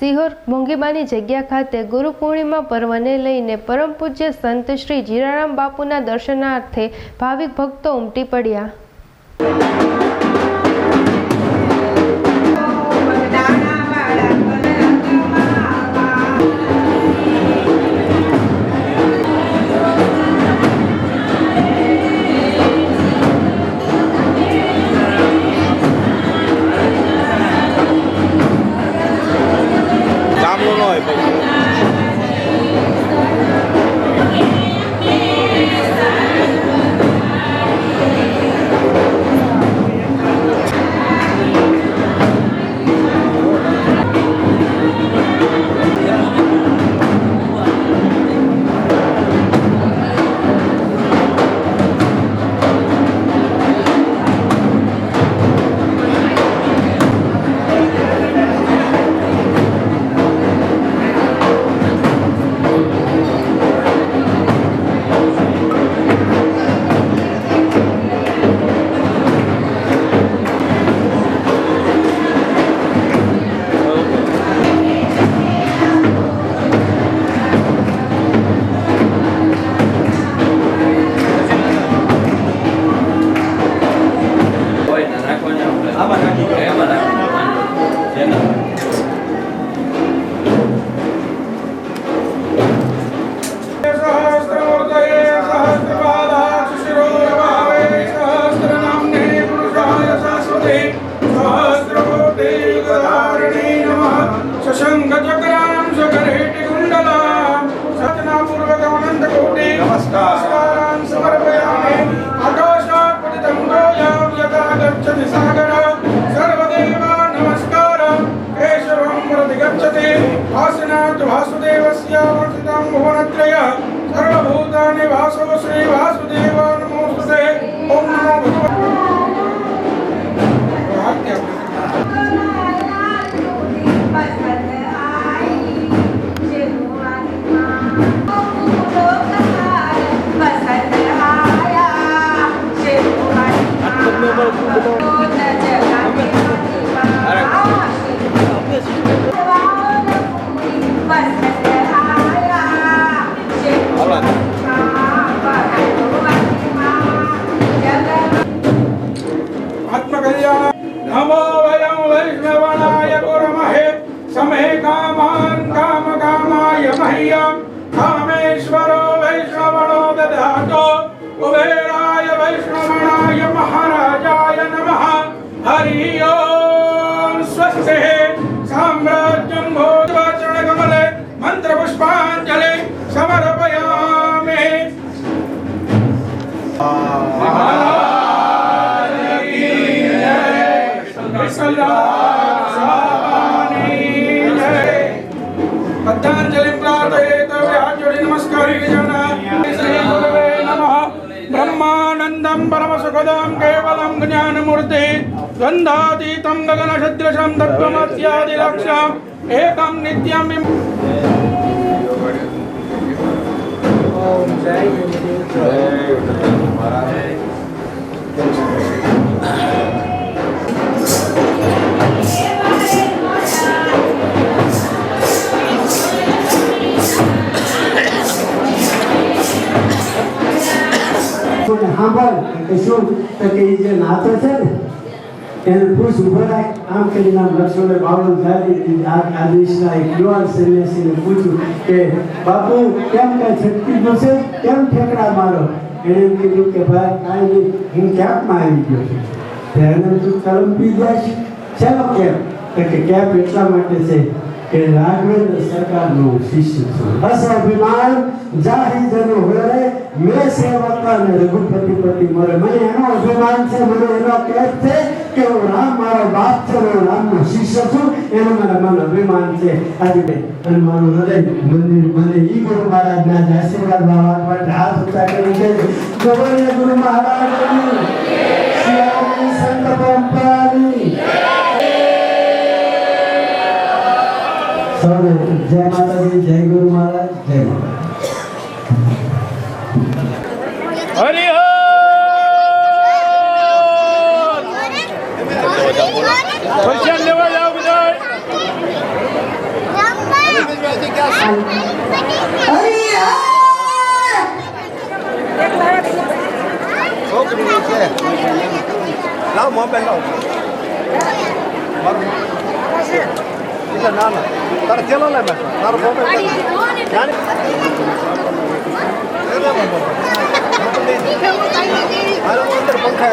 સિહોર મોંઘીબાની જગ્યા ખાતે ગુરુ પૂર્ણિમા પર્વને લઈને પરમ પૂજ્ય સંત શ્રી જીરારામ બાપુના દર્શનાર્થે ભાવિક ભક્તો ઉમટી પડ્યા. Let's. પતંજલિ પ્રાર્થયે તવે હાથ જોડી નમસ્કારી જણા શ્રી ગુરવે નમઃ બ્રહ્માનંદમ પરમ સુખદમ કેવલમ જ્ઞાનમૂર્તિ ગંધાતીતમ ગગનક્ષદ્રશમ તત્વમત્યાદિલક્ષ્યમ એકમ નિત્યમ ઓમ જય ગુરુદેવ જય ગુરુદેવ મહારાજ પણ સાંભળ કે શું તો કે જે નાતો છે ને, એને પૂછ, ઊભો રાખ. આમ કરીને આમ લક્ષ્મણે બાવન જારી આ આદેશના એક યુવાન સન્યાસીને પૂછ્યું કે, બાપુ, કેમ કાંઈ છટકી ગયું છે? કેમ ઠેકડા મારો? એણે એમ કીધું કે, ભાઈ, કાંઈ નહીં. હું ક્યાંકમાં આવી ગયો છું? ત્યારે તું કલમ પી જાય છે ચાલો કેમ? કે, કેપ એટલા માટે છે કે રાઘવેન્દ્ર સરકારનો શિષ્ય છું. અભિમાન જાહી જનો હોય મે સેવકા ને રઘુપતિ પતિ મરે મને એનો અભિમાન છે, મને એનો કેપ છે કે હું રામ, મારો બાપ છે, હું રામનો શિષ્ય છું. એનો મારા મન અભિમાન છે. આજે અને મારું હૃદય મંદિર મને ઈ ગુરુ મહારાજના આશીર્વાદ બાબા માટે હાથ ઊંચા કરી છે. ગૌરવ ગુરુ મહારાજની શ્રી સંત પરંપરાની સૌને જય માતાજી જય ગુરુ મહારાજ જય મહારાજ હરિ પ્રસાદ લેવા જાઓ બધા છે લાવ મોબાઈલ લાવ મારું એટલે ના ના તારે ચેલો લે મેં તારો મોબાઈલ જાણી હાલો અંદર પંખા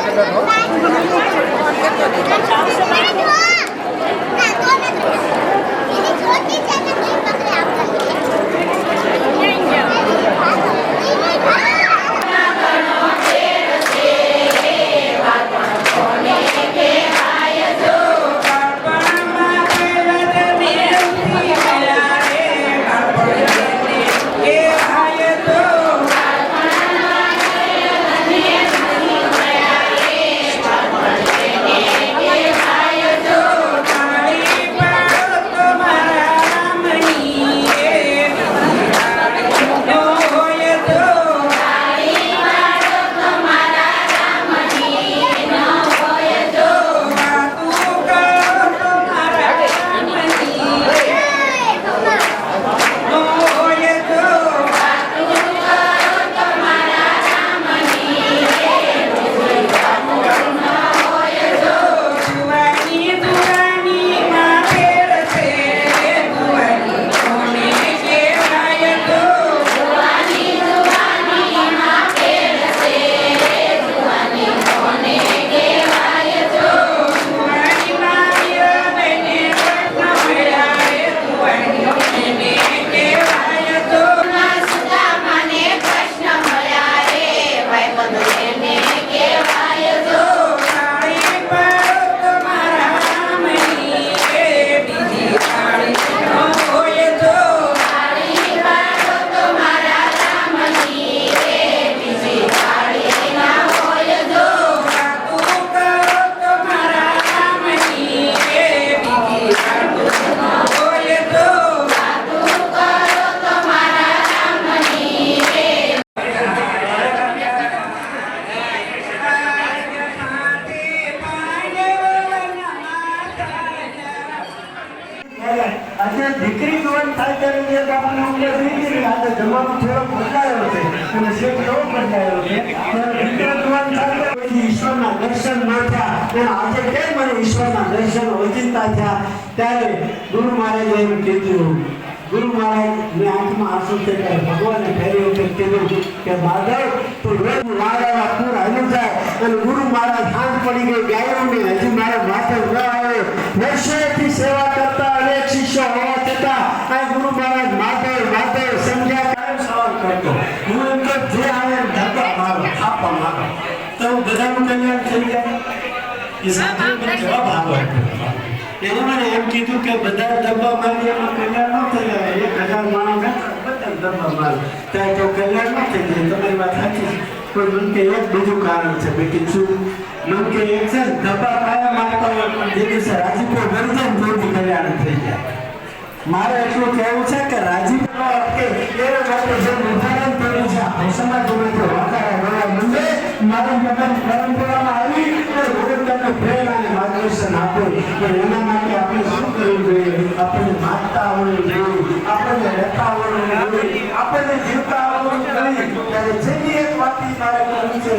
દીકરી જોવાન થાય ત્યારે જે આપણને થઈ ગઈ આજે જમાનો થોડો બદલાયો છે. અને શેખ નવો બદલાયો છે. ત્યારે દીકરા જોવાન થાય ત્યારે ઈશ્વરના દર્શન ન થયા. અને આજે કેમ મને ઈશ્વરના દર્શન ઓચિંતા થયા? ત્યારે ગુરુ મહારાજે એમ કીધું, ગુરુ મહારાજ ને આંખમાં આંસુ છે ત્યારે ભગવાને ફેરી વખત કીધું કે, માધવ, તું રોજ મારા પૂર જાય અને ગુરુ મહારાજ હાથ પડી ગઈ ગાયો ને હજી મારા માથે ન આવ્યો. વર્ષોથી સેવા કરતા અનેક શિષ્યો મહારાજ મારો મારો. કલ્યાણ થઈ જાય. એ એને મને કે મારી એક મારે બીજું કારણ છે, બેટી, શું? મન એક છે ધબ્બા કાયમ મારતા હોય જે દિવસે રાજીપો ભરી જાય ને તેથી કલ્યાણ થઈ જાય મારે એટલું કહેવું છે કે રાજીપો કે એના માટે જે ઉદાહરણ તે આવી પ્રેમ અને માર્ગદર્શન પણ એના માટે આપણે શું કરવું જોઈએ? આપણને માગતા આપણને રહેતા આવડવું આપણને જીવતા આવડવું જોઈએ. ત્યારે છેલ્લી એક વાત મારે કરવી છે,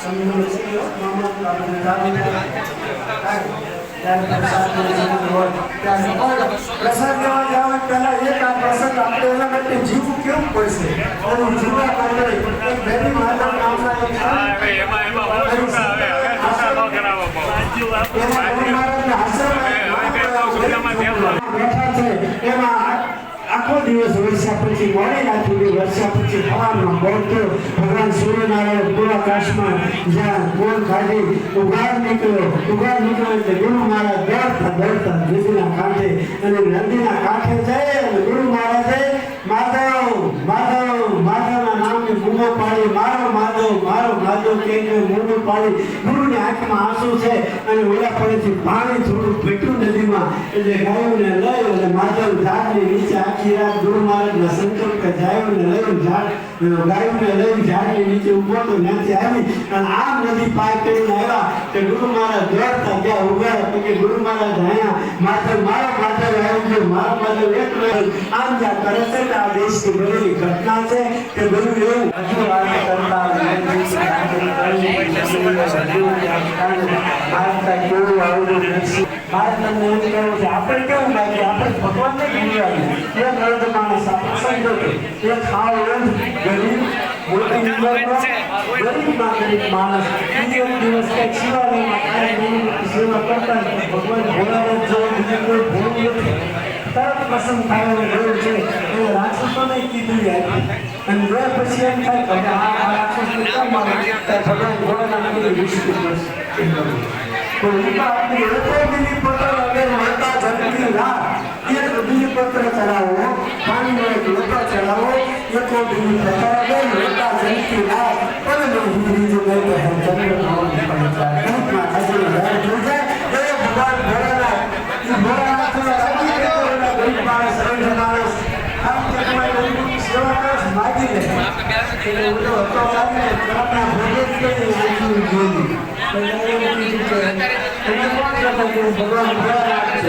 સમજો છે? મામા, આપણે પહેલા એક આ આપણે એના માટે જીવવું કેવું પડશે એનું માધવ નામના એક સંત એના ગુરુ મહારાજના આશ્રમમાં બેઠા છે એમાં આખો દિવસ વર્ષા પછી, મોડી રાત સુધી વર્ષા પછી હવામાં બોલતો ભગવાન સૂર્યનારાયણ પૂર્વાકાશમાં જ્યાં ગોળ ખાધી ઉઘાડ નીકળ્યો. ઉઘાડ નીકળ્યો એટલે ગુરુ મહારાજ દોડતા દોડતા નદીના કાંઠે અને નદીના કાંઠે જઈ અને ગુરુ મહારાજે, માધવ માધવ, માધવના નામની બૂમો પાડી, મારો માધવ મારો માધવ કે બૂમો પાડી. ગુરુની આંખમાં આંસુ છે અને ઓલા પડેથી પાણી થોડું ભેટ્યું નદીમાં. એટલે ગાયોને લઈ અને માધવ ઝાડની નીચે આખી રાત ગુરુ મહારાજના સંકલ્પ ગાયોને લઈ ઝાડ ગાયોને લઈ ઝાડની નીચે ઊભો તો ત્યાંથી આવી. અને આમ નદી પાર કરીને આવ્યા કે ગુરુ મહારાજ દોડતા ગયા ઊભા કે ગુરુ મહારાજ અહીંયા માધવ, મારો માધવ આવ્યું છે, મારો માધવ એક. આમ જ્યાં કરે છે આ દેશની બનેલી ઘટના છે કે બધું એવું. હજુ કરતા hata kuwa au આપણે કેવું લાગે? આપણે ભગવાનને ભૂલવાય એક માણસ આપણે સમજો એક હાવ ગરીબ ગરીબ માણસ બીજો દિવસ કંઈક શિવાલયમાં કરતા ભગવાન ભોળાનાથ જેવો કોઈ ભૂલ નથી. તરત પસંદ થવાનું રહ્યું છે. એ રાક્ષસોને કીધું યાર પછી એમ થાય કે આ ભોળાનાથ કીધું વિષ્ણુ બસ એ કરવું. તો એ તો આપણી એકો બીલીપત્ર અને માતા જનકી રાત એક અને માતા જનકી રાત અને બીજું તો માણસ રંગ માણસ આમ લે એટલે ઓલો હતો લાવીને આપણા આંખી તમે કોણ